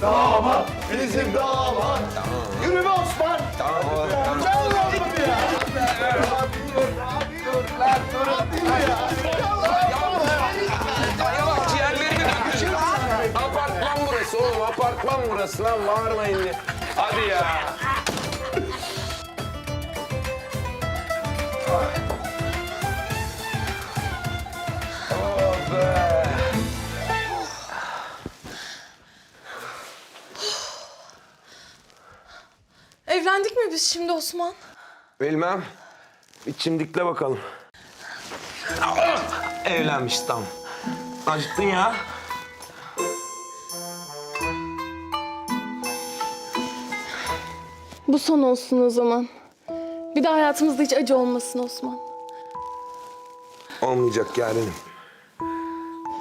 Damat, bizim damat. Yürü be Osman. Oğlum. Tamam. Gel lan buraya. Dur, dur lan, dur. Ay bak ciğerlerimi döküyorsun. Apartman burası oğlum. Apartman burası lan. Bağırmayın diye. Hadi ya. Biz şimdi Osman? Bilmem. Bir çimdikle bakalım. Evlenmiş tam. Acıttın ya. Bu son olsun o zaman. Bir daha hayatımızda hiç acı olmasın Osman. Olmayacak yarenim.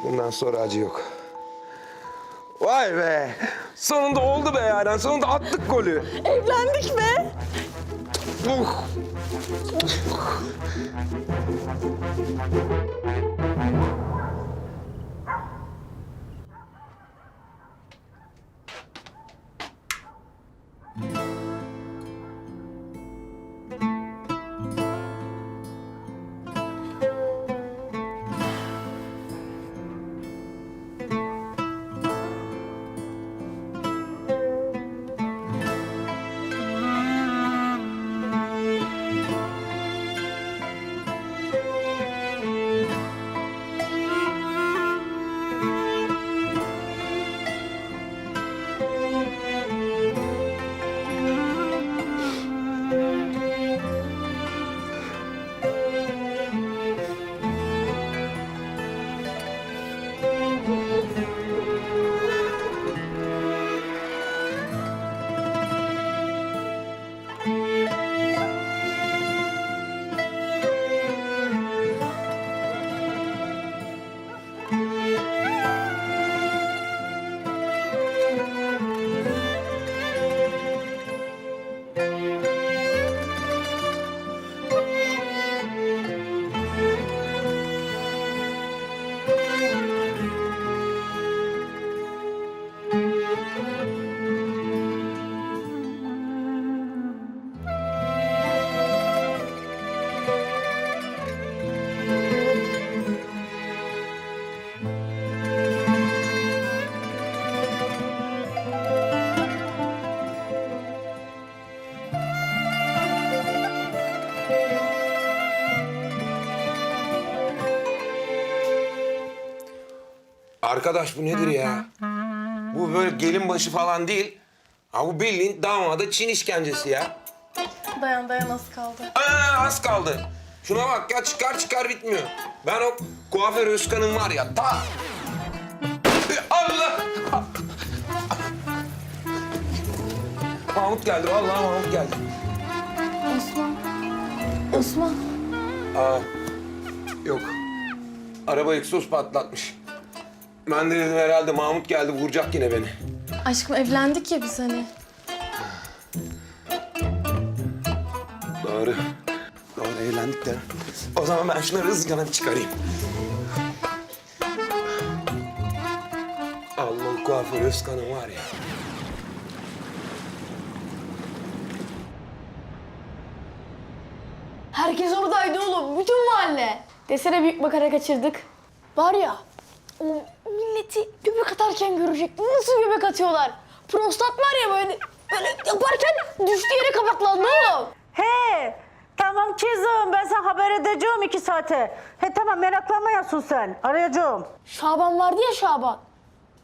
Bundan sonra acı yok. Vay be. Sonunda oldu be Yaren. Sonunda attık golü. Evlendik mi? Uh. Arkadaş bu nedir ya? Bu böyle gelin başı falan değil. Ha bu bildiğin damada Çin işkencesi ya. Dayan dayan az kaldı. Aa, az kaldı. Şuna bak ya çıkar çıkar bitmiyor. Ben o kuaför Özkan'ın var ya ta... Allah! Mahmut geldi vallahi Mahmut geldi. Osman. Osman. Aa, yok. Araba egzoz patlatmış. Ben de dedim herhalde Mahmut geldi vuracak yine beni. Aşkım evlendik ya biz hani. Doğru. Doğru eğlendik de. O zaman ben şunları hızlıca bir çıkarayım. Allah kuaför Özkan'ın var ya. Herkes oradaydı oğlum. Bütün mahalle. Desene büyük makara kaçırdık. Var ya o milleti göbek atarken görecek. Nasıl göbek atıyorlar? Prostat var ya böyle, böyle yaparken düştüğü yere kapaklandı oğlum. He, tamam kızım ben sana haber edeceğim iki saate. He tamam meraklanmayasın sen, arayacağım. Şaban vardı ya Şaban.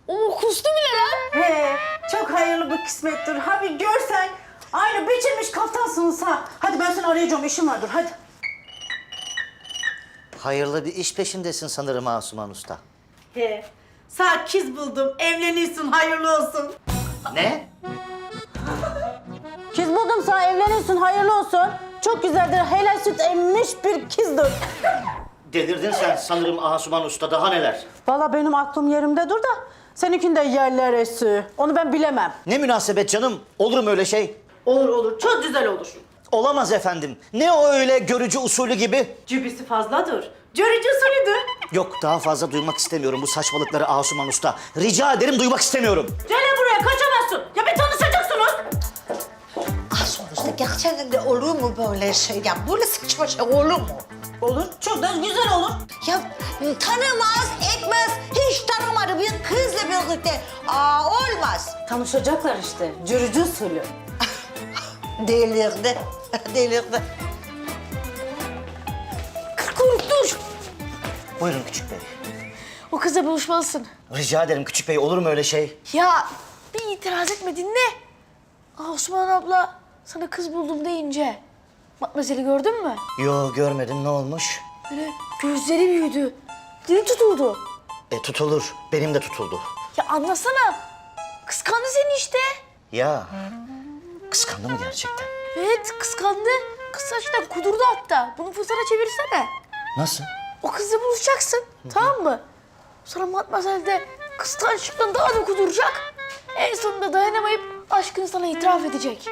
O kustu bile lan. He, çok hayırlı bir kısmettir. Ha bir görsen aynı biçilmiş kaftansınız ha. Hadi ben seni arayacağım, işim vardır hadi. Hayırlı bir iş peşindesin sanırım Asuman Usta. He, sağ kız buldum, evlenirsin, hayırlı olsun. Ne? Kız buldum sana, evlenirsin, hayırlı olsun. Çok güzeldir, helal süt emmiş bir kızdır. Delirdin sen sanırım Asuman Usta daha neler? Valla benim aklım yerimde dur da seninkinde yerler esi. Onu ben bilemem. Ne münasebet canım olur mu öyle şey? Olur olur, çok güzel olur. Olamaz efendim. Ne o öyle görücü usulü gibi? Cübisi fazladır. Görücü usulüdür. Yok daha fazla duymak istemiyorum bu saçmalıkları Asuman Usta. Rica ederim duymak istemiyorum. Gel buraya kaçamazsın. Ya bir tanışacaksınız. Asuman Usta gerçekten de olur mu böyle şey? Ya böyle saçma şey olur mu? Olur. Çok da güzel olur. Ya tanımaz, etmez. Hiç tanımadı bir kızla birlikte. Aa olmaz. Tanışacaklar işte. Cürücü usulü. delirdi. delirdi. Dur. Buyurun küçük bey. O kızla buluşmalısın. Rica ederim küçük bey olur mu öyle şey? Ya bir itiraz etme dinle. Aa, Osman abla sana kız buldum deyince. Matmazel'i gördün mü? Yo görmedim ne olmuş? Böyle gözleri büyüdü. Dili tutuldu. E tutulur. Benim de tutuldu. Ya anlasana. Kıskandı seni işte. Ya kıskandı mı gerçekten? Evet kıskandı. Kız saçtan kudurdu hatta. Bunu fırsata çevirsene. Nasıl? O kızla buluşacaksın. Tamam mı? Sonra Matmazel de kıskançlıktan daha da kuduracak. En sonunda dayanamayıp aşkını sana itiraf edecek.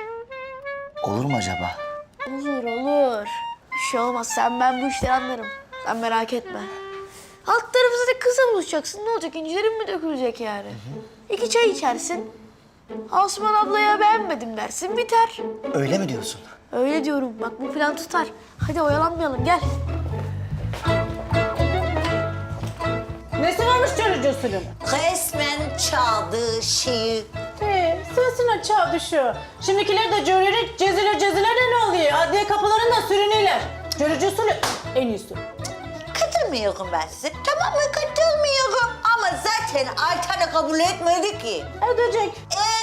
Olur mu acaba? Olur olur. Bir şey olmaz. Sen ben bu işleri anlarım. Sen merak etme. Alt tarafı zaten kızla buluşacaksın. Ne olacak? İncilerin mi dökülecek yani? İki çay içersin. Osman ablaya beğenmedim dersin. Biter. Öyle mi diyorsun? Öyle diyorum. Bak bu plan tutar. Hadi oyalanmayalım. Gel. Nesi varmış usulü? Resmen çaldığı şeyi. He, sesine çağ düşüyor. Şimdikiler de cürüyerek cezile cezile de ne oluyor? Adliye kapılarında sürünüyorlar. Cürücü usulü en iyisi. Katılmıyorum ben size. Tamamen katılmıyorum. Ama zaten Ayten'i kabul etmedi ki. Ödeyecek.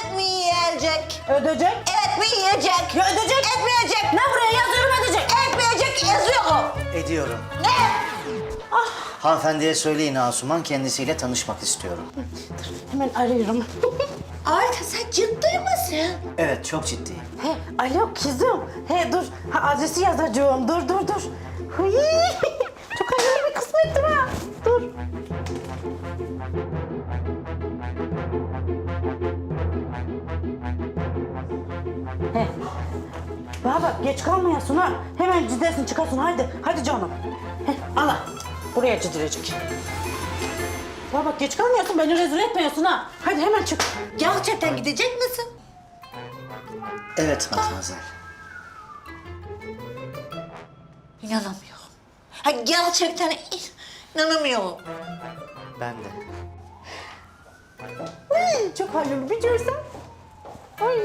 Etmeyecek. Ödeyecek. Etmeyecek. Ya ödeyecek. Etmeyecek. Ne buraya yazıyorum ödeyecek. Etmeyecek yazıyorum. Ediyorum. Ne? Hanımefendiye söyleyin Asuman kendisiyle tanışmak istiyorum. Hemen arıyorum. Ayten sen ciddi misin? Evet çok ciddiyim. He, alo kızım. He dur, ha, adresi yazacağım. Dur, dur, dur. Hıy, çok hayırlı bir kısmettir ha. Dur. He. Bana bak geç kalmayasın ha. Hemen cidersin çıkarsın hadi. Hadi canım. He, ala. Buraya cidirecek. Bana bak geç kalmayasın beni rezil etmiyorsun ha. Hadi hemen çık. Gerçekten gidecek misin? Evet matmazel. İnanamıyorum. Ha, gerçekten inanamıyorum. Ben de. Çok hayırlı bir görsen. Ay.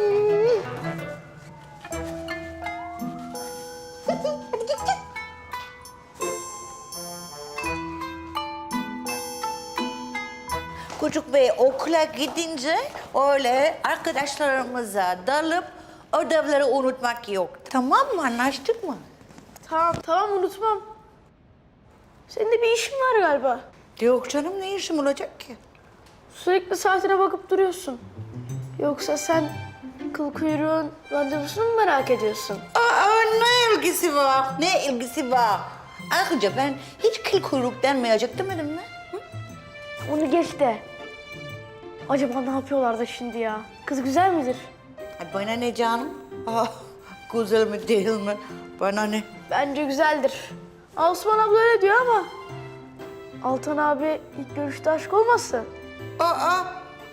Çocuk Bey okula gidince öyle arkadaşlarımıza dalıp ödevleri unutmak yok. Tamam mı? Anlaştık mı? Tamam tamam unutmam. Senin de bir işin var galiba. Yok canım ne işim olacak ki? Sürekli saatine bakıp duruyorsun. Yoksa sen kıl kuyruğun randevusunu mu merak ediyorsun? Aa, ne ilgisi var? Ne ilgisi var? Ayrıca ben hiç kıl kuyruk denmeyecek demedim mi? Onu geç de. Acaba ne yapıyorlar da şimdi ya? Kız güzel midir? Ay, bana ne canım? Ah, güzel mi değil mi? Bana ne? Bence güzeldir. Osman abla öyle diyor ama... Altan abi ilk görüşte aşk olmasın? Aa,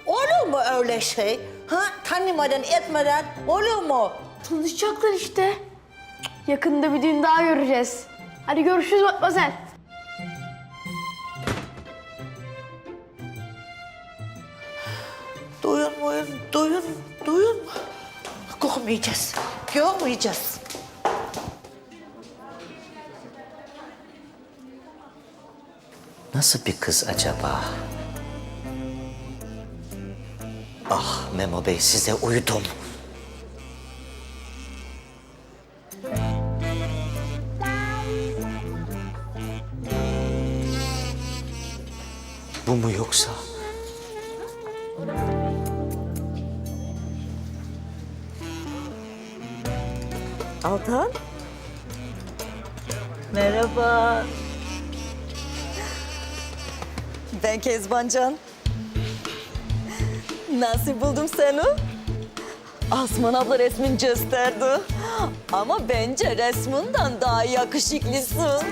olur mu öyle şey? Ha, tanımadan etmeden olur mu? Tanışacaklar işte. Yakında bir düğün daha göreceğiz. Hadi görüşürüz Matmazel. Duyun muyuz? Duyun, duyun. Görmeyeceğiz, görmeyeceğiz. Nasıl bir kız acaba? Ah Memo Bey size uyudum. Bu mu yoksa? Altan. Merhaba. Ben Kezbancan. Nasıl buldum seni? Asman abla resmin gösterdi. Ama bence resminden daha yakışıklısın.